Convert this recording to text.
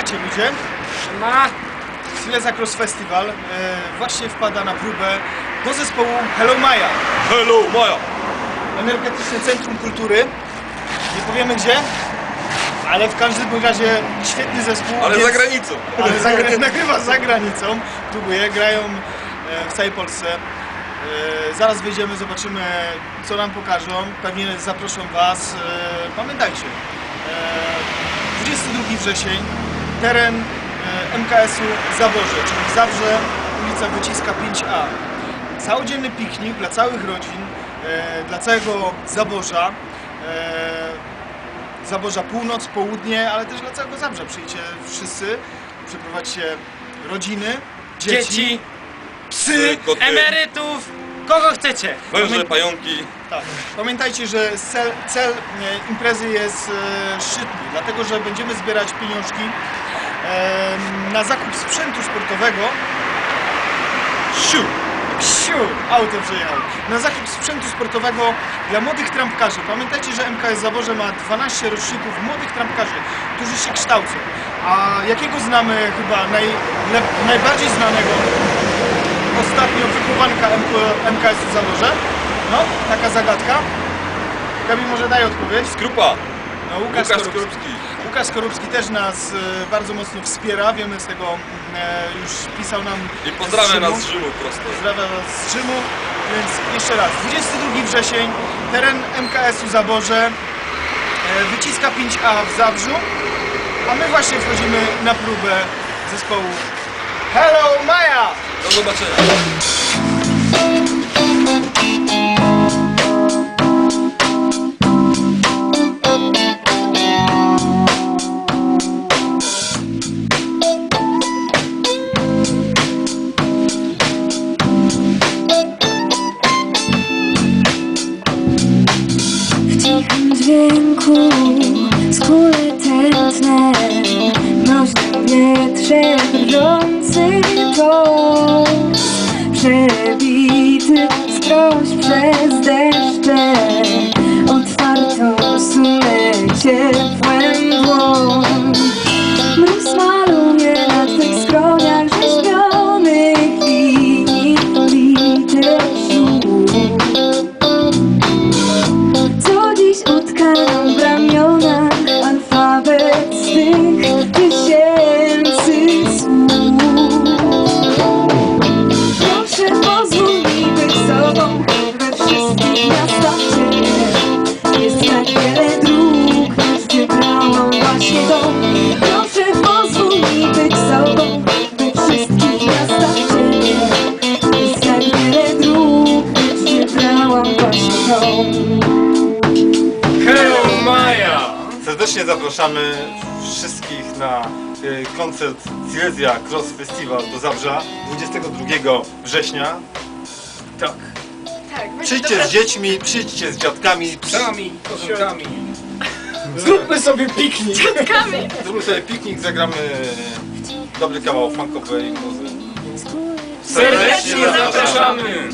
macie ludzie? Ma. Silesia Cross Festival e, właśnie wpada na próbę do zespołu Hello Maya. Hello, Maja! Energetyczne Centrum Kultury. Nie powiemy gdzie, ale w każdym razie świetny zespół. Ale więc- za granicą. Ale zagra- nagrywa za granicą, próbuje, grają e, w całej Polsce. E, Zaraz wyjdziemy, zobaczymy co nam pokażą. Pewnie zaproszą Was. E, Pamiętajcie, e, 22 wrzesień, teren e, MKS-u Zaborze, czyli Zabrze, ulica Wyciska 5A. Całodzienny piknik dla całych rodzin, e, dla całego Zaborza. E, Zaborza północ, południe, ale też dla całego Zabrza. Przyjdźcie wszyscy, przeprowadźcie rodziny, dzieci, Dzieci, psy. Emerytów, kogo chcecie. węże, pająki. Tak. Pamiętajcie, że cel, cel e, imprezy jest e, szczytny, dlatego że będziemy zbierać pieniążki e, na zakup sprzętu sportowego. Siu! Siu! Auto przejechało. Na zakup sprzętu sportowego dla młodych trampkarzy. Pamiętajcie, że MKS Zaborze ma 12 roczników młodych trampkarzy, którzy się kształcą. A jakiego znamy chyba naj, le, najbardziej znanego ostatnio wychowanka MK, MKS-u Zaborze? No, taka zagadka. Gabi może daj odpowiedź. Skrupa. No, Łukasz, Łukasz Skorupski. Skorupski. Łukasz Skorupski też nas e, bardzo mocno wspiera, wiemy z tego, e, już pisał nam I pozdrawiam nas z Rzymu prosto. Pozdrawiam was z Rzymu, więc jeszcze raz, 22 wrzesień, teren MKS-u Zaborze, e, wyciska 5A w Zabrzu, a my właśnie wchodzimy na próbę zespołu Hello! Do zobaczenia. Dźwięku skóry tętne W mroźnym wietrze tok Przebity skroś przez Hello Maja. Serdecznie zapraszamy wszystkich na y, koncert Silesia Cross Festival do Zabrza 22 września. Tak. Przyjdźcie z dziećmi, przyjdźcie z dziadkami, Psami, koszulkami. Zróbmy sobie piknik! zróbmy sobie piknik, zagramy dobry kawał funkowej muzy. Serdecznie zapraszamy.